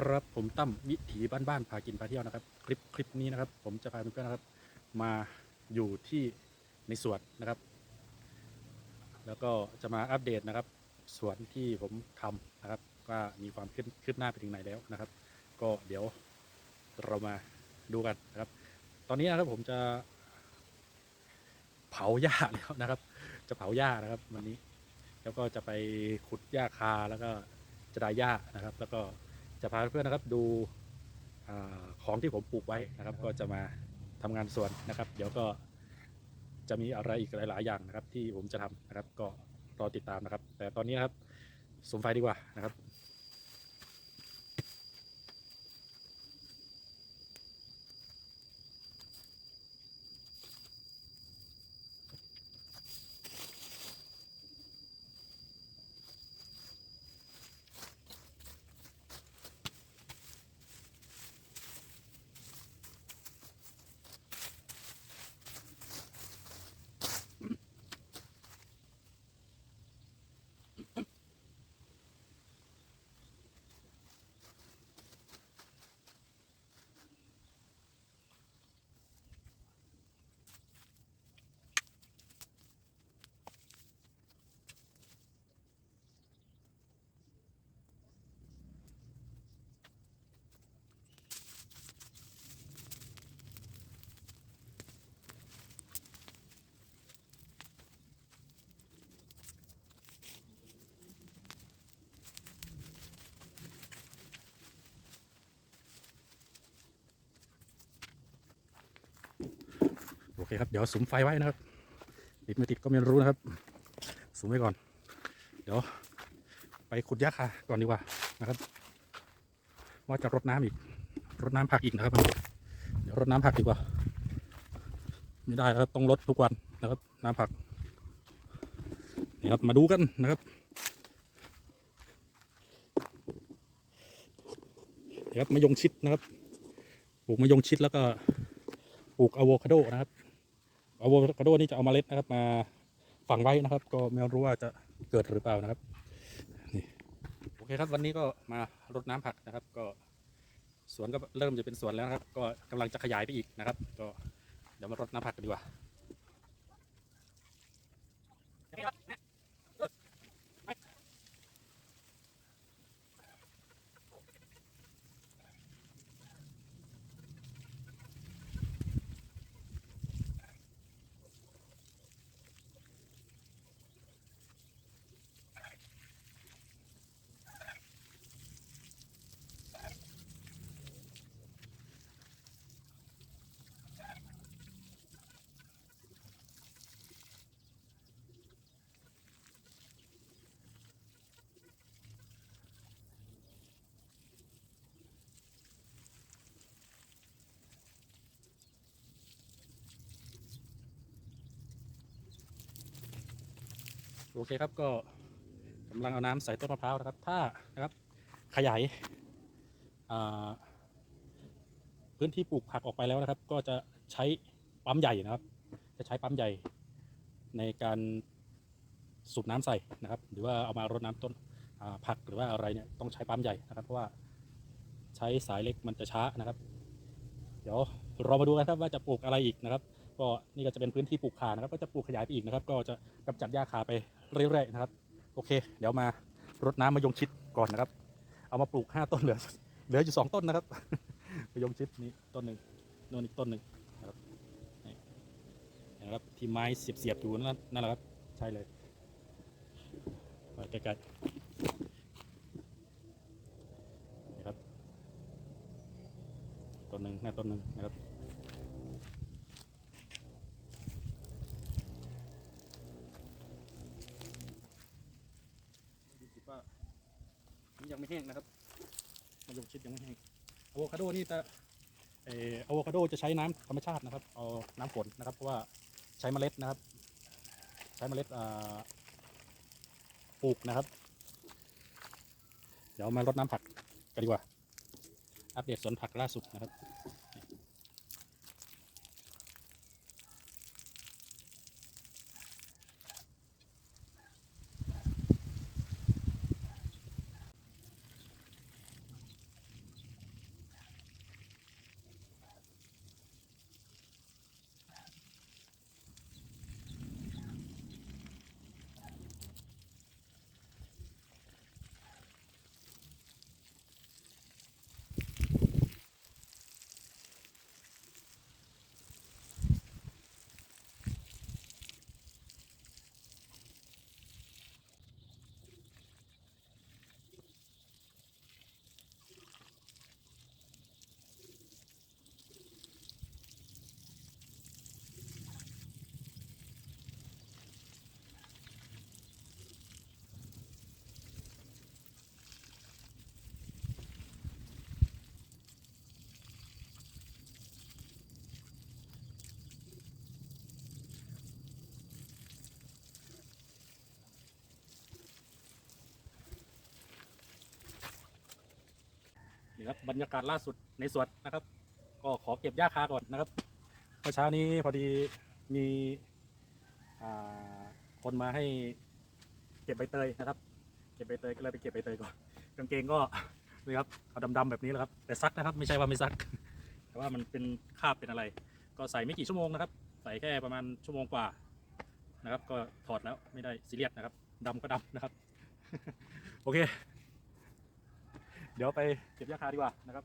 ครับผมตั้มวิถีบ้านๆพากินพาเที่ยวนะครับ คลิปคลิปนี้นะครับ ผมจะพาเพื่อนๆนะครับ มาอยู่ที่ในสวนนะครับ แล้วก็จะมาอัปเดตนะครับสวนที่ผมทำนะครับว่ามีความคืบคืบหน้าไปถึงไหนแล้วนะครับ ก็เดี๋ยวเรามาดูกันนะครับ ตอนนี้นะครับผมจะ เผาหญ้าแล้วนะครับ จะเผาหญ้านะครับวันนี้ แล้วก็จะไปขุดหญ้าคาแล้วก็จะได้หญ้านะครับ แล้วก็ จะพาเพื่อนนะครับดูอของที่ผมปลูกไว้นะครับ ก็จะมาทำงานสวนนะครับ เดี๋ยวก็จะมีอะไรอีกหลาย ๆ อย่างนะครับ ที่ผมจะทำนะครับ ก็รอติดตามนะครับ แต่ตอนนี้นะครับสมไฟดีกว่านะครับ เคครับ เดี๋ยวสุมไฟไว้นะครับ ติดไม่ติดก็ไม่รู้นะครับ สุมไว้ก่อน เดี๋ยว ไปขุดหญ้าคาก่อนดีกว่านะครับ ว่าจะรดน้ำอีก รดน้ำผักอีกนะครับ เดี๋ยวรดน้ำผักดีกว่า ไม่ได้แล้วต้องรดทุกวันนะครับ น้ำผักนี่ครับ มาดูกันนะครับนี่ครับมะยงชิดนะครับ ปลูกมะยงชิดแล้วก็ปลูกอะโวคาโดนะครับ อะโวคาโดนี่จะเอามาเล็ดนะครับ มาฝังไว้นะครับ ก็ไม่รู้ว่าจะเกิดหรือเปล่านะครับนี่โอเคครับวันนี้ก็มารดน้ำผักนะครับ ก็สวนก็เริ่มจะเป็นสวนแล้วนะครับ ก็กำลังจะขยายไปอีกนะครับ ก็เดี๋ยวมารดน้ำผักกันดีกว่า โอเคครับก็กำลังเอาน้ำใส่ต้นมะพร้าวนะครับ ถ้านะครับขยายพื้นที่ปลูกผักออกไปแล้วนะครับ ก็จะใช้ปั๊มใหญ่นะครับ จะใช้ปั๊มใหญ่ในการสูบน้ำใส่นะครับ หรือว่าเอามารดน้ำต้นผักหรือว่าอะไรเนี่ยต้องใช้ปั๊มใหญ่นะครับ เพราะว่าใช้สายเล็กมันจะช้านะครับ เดี๋ยวเรามาดูกันครับว่าจะปลูกอะไรอีกนะครับ ก็นี่ก็จะเป็นพื้นที่ปลูกขานะครับ ก็จะปลูกขยายไปอีกนะครับ ก็จะกำจัดหญ้าคาไป เรื่อยๆนะครับ โอเค เดี๋ยวมารดน้ำมะยงชิดก่อนนะครับ เอามาปลูกห้าต้นเหลือเหลืออยู่สองต้นนะครับมะยงชิดนี่ต้นหนึ่งโน่นอีกต้นหนึ่งนะครับนี่นะครับที่ไม้เสียบๆอยู่นั่นนั่นแหละครับ ใช่เลยไปใกล้ๆนี่ครับต้นหนึ่งหน้าต้นหนึ่งนะครับ ดูสิว่านี่ยังไม่ แห้งนะครับมะยงชิดยังไม่แห้งอะโวคาโดนี่จะเอออะโวคาโดจะใช้น้ำธรรมชาตินะครับเอาน้ำฝนนะครับเพราะว่าใช้เมล็ดนะครับ ใช้เมล็ดปลูกนะครับ เดี๋ยวมารดน้ำผักกันดีกว่า อัปเดตสวนผักล่าสุดนะครับ ครับบรรยากาศล่าสุดในสวนนะครับ ก็ขอเก็บหญ้าคาก่อนนะครับเมื่อเช้านี้พอดีมีคนมาให้เก็บใบเตยนะครับ เก็บใบเตยก็เลยไปเก็บใบเตยก่อนกางเกงก็นี่ครับเอาดำๆแบบนี้แหละครับแต่ซักนะครับ ไม่ใช่ว่าไม่ซัก แต่ว่ามันเป็นคาบเป็นอะไร ก็ใส่ไม่กี่ชั่วโมงนะครับ ใส่แค่ประมาณชั่วโมงกว่านะครับ ก็ถอดแล้วไม่ได้ซีเรียสนะครับดำก็ดำนะครับ โอเค เดี๋ยวไปเก็บยาคาดีกว่านะครับ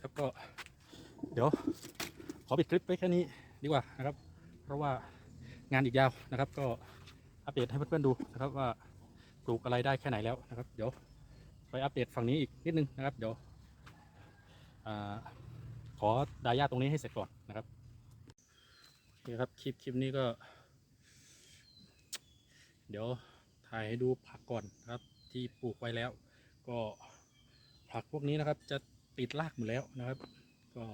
คครับก็เดี๋ยวขอปิดคลิปไว้แค่นี้ดีกว่านะครับ เพราะว่างานอีกยาวนะครับ ก็อัปเดตให้เพื่อนๆดูนะครับว่าปลูกอะไรได้แค่ไหนแล้วนะครับ เดี๋ยวไปอัปเดตฝั่งนี้อีกนิดนึงนะครับ เดี๋ยวอขอดายาตรงนี้ให้เสร็จก่อนนะครับโอเคครับคลิปคลิปนี้ก็ เดี๋ยวถ่ายให้ดูผักก่อนนะครับที่ปลูกไว้แล้ว ก็ผักพวกนี้นะครับจะ ติดรากหมดแล้วนะครับ ก็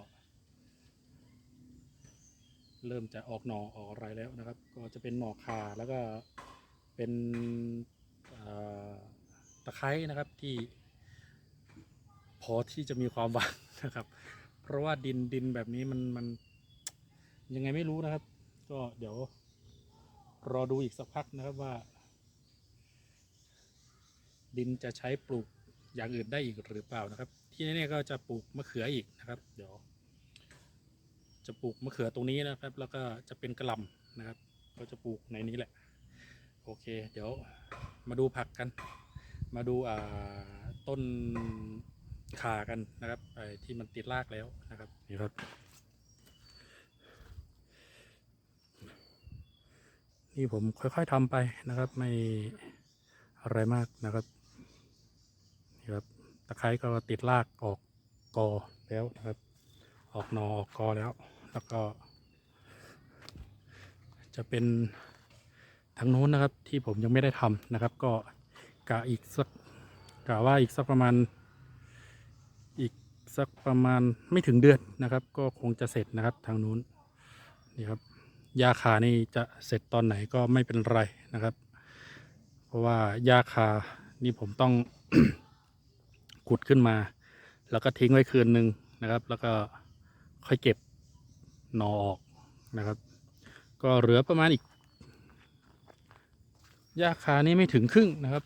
เริ่มจะออกหน่อออกอะไรแล้วนะครับ ก็จะเป็นหน่อคาแล้วก็เป็นตะไคร้นะครับที่ พอที่จะมีความหวังนะครับ เพราะว่าดินดินแบบนี้มันมันยังไงไม่รู้นะครับ ก็เดี๋ยวรอดูอีกสักพักนะครับว่า ดินจะใช้ปลูกอย่างอื่นได้อีกหรือเปล่านะครับ ที่นี่ก็จะปลูกมะเขืออีกนะครับ เดี๋ยว จะปลูกมะเขือตรงนี้นะครับ แล้วก็จะเป็นกระลำนะครับ ก็จะปลูกในนี้แหละ โอเค เดี๋ยวมาดูผักกัน มาดูอ่าต้นขากันนะครับไอ้ที่มันติดรากแล้วนะครับนี่ครับ นี่ผมค่อยๆทำไปนะครับ ไม่อะไรมากนะครับนี่ครับ ตะไคร้ก็ติดรากออกกอแล้วนะครับ ออกหนอออกกอแล้ว แล้วก็ จะเป็นทางโน้นนะครับ ที่ผมยังไม่ได้ทำนะครับ ก็กะอีกสักกะว่าอีกสักประมาณอีกสักประมาณไม่ถึงเดือนนะครับ ก็คงจะเสร็จนะครับทางนู้นนี่ครับยาคานี่จะเสร็จตอนไหนก็ไม่เป็นไรนะครับ เพราะว่ายาคานี่ผมต้อง ขุดขึ้นมา แล้วก็ทิ้งไว้คืนหนึ่งนะครับ แล้วก็ค่อยเก็บหนอออกนะครับ ก็เหลือประมาณอีกยาคานี่ไม่ถึงครึ่งนะครับ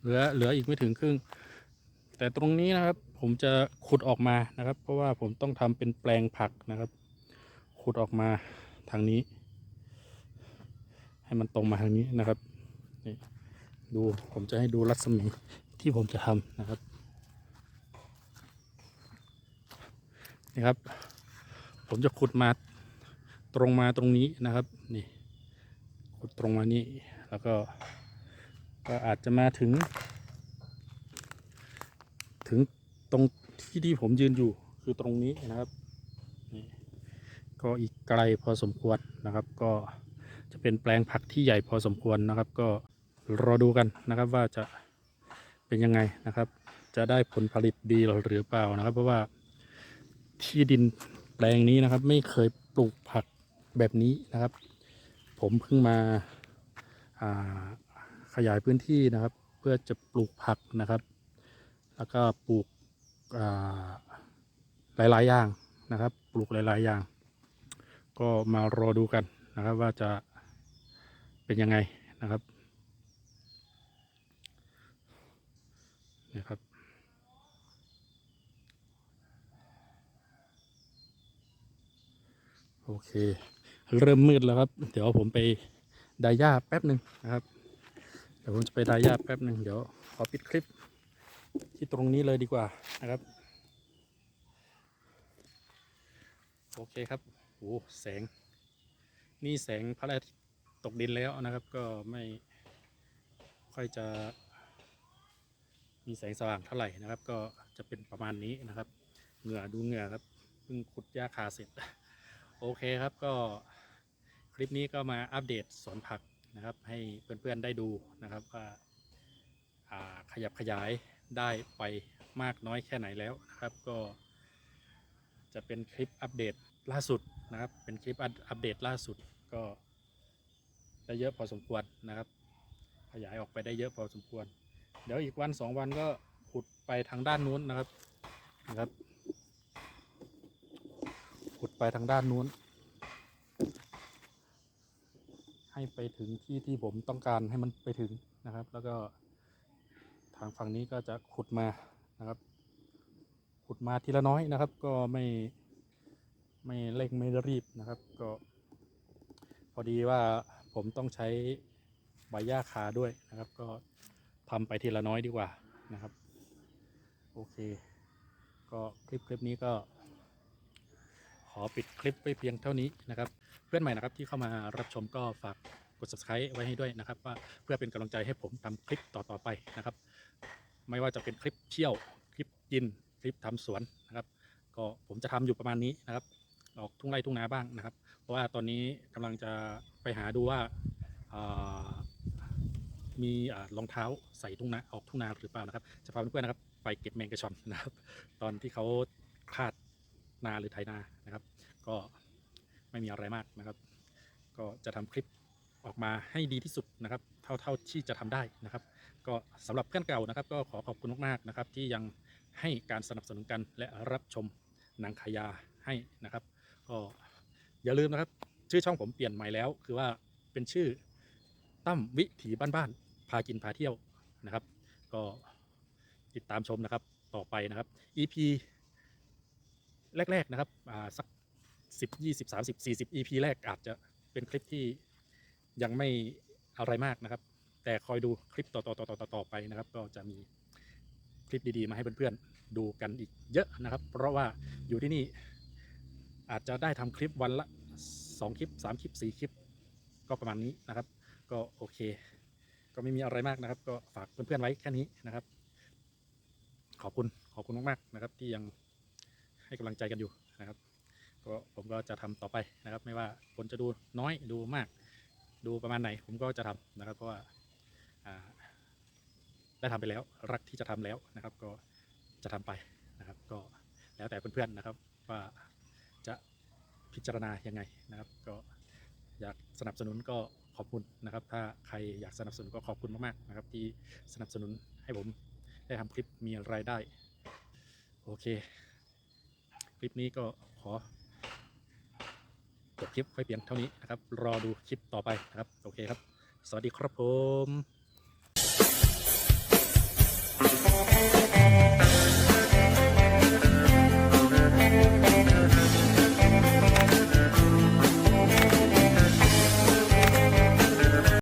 เหลือเหลืออีกไม่ถึงครึ่ง แต่ตรงนี้นะครับ ผมจะขุดออกมานะครับ เพราะว่าผมต้องทำเป็นแปลงผักนะครับ ขุดออกมาทางนี้ ให้มันตรงมาทางนี้นะครับนี่ดูผมจะให้ดูรัศมีที่ผมจะทำนะครับ นี่ครับ ผมจะขุดมาตรงมาตรงนี้นะครับนี่ขุดตรงมานี่แล้วก็ก็อาจจะมาถึง ถึงตรงที่ที่ผมยืนอยู่คือตรงนี้นะครับนี่ก็อีกไกลพอสมควรนะครับ ก็จะเป็นแปลงผักที่ใหญ่พอสมควรนะครับ ก็รอดูกันนะครับว่าจะเป็นยังไงนะครับ จะได้ผลผลิตดีหรือเปล่านะครับ เพราะว่า ที่ดินแปลงนี้นะครับ ไม่เคยปลูกผักแบบนี้นะครับ ผมเพิ่งมาาขยายพื้นที่นะครับ เพื่อจะปลูกผักนะครับ แล้วก็ปลูกหลาย ๆ อย่างนะครับ ปลูกหลาย ๆ อย่าง ก็มารอดูกันนะครับว่าจะเป็นยังไงนะครับนี่ครับ โอเค เริ่มมืดแล้วครับ เดี๋ยวผมไปดายหญ้าแป๊บหนึ่งนะครับ เดี๋ยวผมจะไปดายหญ้าแป๊บหนึ่งเดี๋ยวขอปิดคลิป ที่ตรงนี้เลยดีกว่านะครับ โอเคครับโอ้แสง นี่แสงพระอาทิตย์ตกดินแล้วนะครับ ก็ไม่ค่อยจะมีแสงสว่างเท่าไหร่นะครับ ก็จะเป็นประมาณนี้นะครับ เหงื่อดูเหงื่อครับเพิ่งขุดหญ้าคาเสร็จ โอเคครับก็คลิปนี้ก็มาอัปเดตสวนผักนะครับ ให้เพื่อนๆได้ดูนะครับว่าาขยับขยายได้ไปมากน้อยแค่ไหนแล้วนะครับ ก็จะเป็นคลิปอัปเดตล่าสุดนะครับ เป็นคลิปอัปเดตล่าสุดก็ได้เยอะพอสมควรนะครับ ขยายออกไปได้เยอะพอสมควร เดี๋ยวอีกวันสองวันก็ขุดไปทางด้านนู้นนะครับนะครับ ขุดไปทางด้านนู้น ให้ไปถึงที่ที่ผมต้องการให้มันไปถึงนะครับ แล้วก็ทางฝั่งนี้ก็จะขุดมานะครับ ขุดมาทีละน้อยนะครับ ก็ไม่ไม่เร่งไม่รีบนะครับ ก็ พอดีว่าผมต้องใช้ใบหญ้าคาด้วยนะครับ ก็ทำไปทีละน้อยดีกว่านะครับ โอเค ก็คลิปคลิปนี้ก็ ขอปิดคลิปไว้เพียงเท่านี้นะครับ เพื่อนใหม่นะครับที่เข้ามารับชมก็ฝากกด subscribe ไว้ให้ด้วยนะครับว่าเพื่อเป็นกำลังใจให้ผมทำคลิปต่อๆไปนะครับ ไม่ว่าจะเป็นคลิปเที่ยวคลิปกินคลิปทำสวนนะครับ ก็ผมจะทำอยู่ประมาณนี้นะครับ ออกทุ่งไร่ทุ่งนาบ้างนะครับ เพราะว่าตอนนี้กำลังจะไปหาดูว่าามีรองเท้าใส่ทุ่งนาออกทุ่งนาหรือเปล่านะครับ จะพาเพื่อนๆนะครับ ไปเก็บแมงกระชอนนะครับ ตอนที่เขาคาด นาหรือไถนานะครับ ก็ไม่มีอะไรมากนะครับ ก็จะทำคลิปออกมาให้ดีที่สุดนะครับ เท่าเท่าที่จะทำได้นะครับ ก็สำหรับเพื่อนเก่านะครับ ก็ขอขอบคุณมากๆนะครับ ที่ยังให้การสนับสนุนกันและรับชมนังขายาให้นะครับ ก็อย่าลืมนะครับ ชื่อช่องผมเปลี่ยนใหม่แล้ว คือว่าเป็นชื่อตั้มวิถีบ้านๆพากินพาเที่ยวนะครับ ก็ติดตามชมนะครับต่อไปนะครับ EP แรก ๆนะครับอ่าสัก10 20 30 40 EP แรกอาจจะเป็นคลิปที่ยังไม่อะไรมากนะครับ แต่คอยดูคลิปต่อๆต่อๆต่อๆไปนะครับ ก็จะมีคลิปดีๆมาให้เพื่อนๆดูกันอีกเยอะนะครับ เพราะว่าอยู่ที่นี่อาจจะได้ทำคลิปวันละ 2 คลิป 3 คลิป 4 คลิป ก็ประมาณนี้นะครับ ก็โอเค ก็ไม่มีอะไรมากนะครับ ก็ฝากเพื่อนๆไว้แค่นี้นะครับ ขอบคุณขอบคุณมากๆนะครับ ที่ยัง ให้กำลังใจกันอยู่นะครับก็ผมก็จะทำต่อไปนะครับ ไม่ว่าคนจะดูน้อยดูมาก ดูประมาณไหน ผมก็จะทำนะครับ เพราะว่าได้ทำไปแล้วรักที่จะทำแล้วนะครับ ก็จะทำไปนะครับ ก็แล้วแต่เพื่อนๆนะครับว่าจะพิจารณายังไงนะครับ ก็อยากสนับสนุนก็ขอบคุณนะครับ ถ้าใครอยากสนับสนุนก็ขอบคุณมากๆนะครับ ที่สนับสนุนให้ผมได้ทำคลิปมีรายได้ โอเค ลิปนี้ก็ขอจบคลิปไว้เพียงเท่านี้นะครับ รอดูคลิปต่อไปนะครับ โอเคครับ สวัสดีครับผม